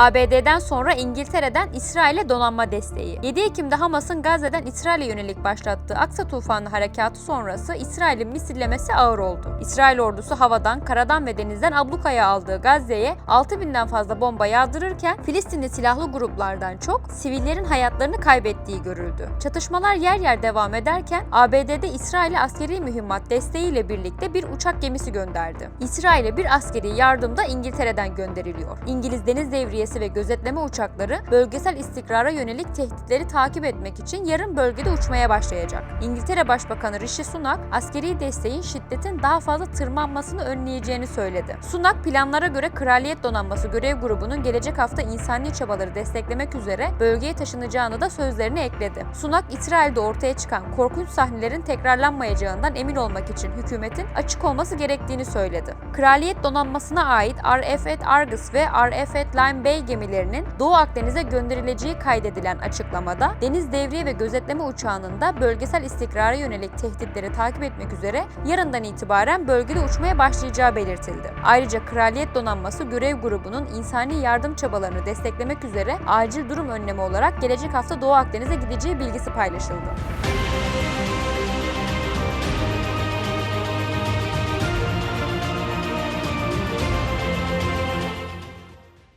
ABD'den sonra İngiltere'den İsrail'e donanma desteği. 7 Ekim'de Hamas'ın Gazze'den İsrail'e yönelik başlattığı Aksa Tufanı harekatı sonrası İsrail'in misillemesi ağır oldu. İsrail ordusu havadan, karadan ve denizden ablukaya aldığı Gazze'ye 6000'den fazla bomba yağdırırken Filistinli silahlı gruplardan çok sivillerin hayatlarını kaybettiği görüldü. Çatışmalar yer yer devam ederken ABD'de İsrail'e askeri mühimmat desteğiyle birlikte bir uçak gemisi gönderdi. İsrail'e bir askeri yardım da İngiltere'den gönderiliyor. İngiliz deniz devriyesi ve gözetleme uçakları bölgesel istikrara yönelik tehditleri takip etmek için yarın bölgede uçmaya başlayacak. İngiltere Başbakanı Rishi Sunak, askeri desteğin şiddetin daha fazla tırmanmasını önleyeceğini söyledi. Sunak planlara göre Kraliyet Donanması görev grubunun gelecek hafta insani çabaları desteklemek üzere bölgeye taşınacağını da sözlerine ekledi. Sunak, İsrail'de ortaya çıkan korkunç sahnelerin tekrarlanmayacağından emin olmak için hükümetin açık olması gerektiğini söyledi. Kraliyet Donanması'na ait RF Argus ve RF Lime Bay gemilerinin Doğu Akdeniz'e gönderileceği kaydedilen açıklamada deniz devriye ve gözetleme uçağının da bölgesel istikrara yönelik tehditleri takip etmek üzere yarından itibaren bölgede uçmaya başlayacağı belirtildi. Ayrıca Kraliyet Donanması görev grubunun insani yardım çabalarını desteklemek üzere acil durum önlemi olarak gelecek hafta Doğu Akdeniz'e gideceği bilgisi paylaşıldı.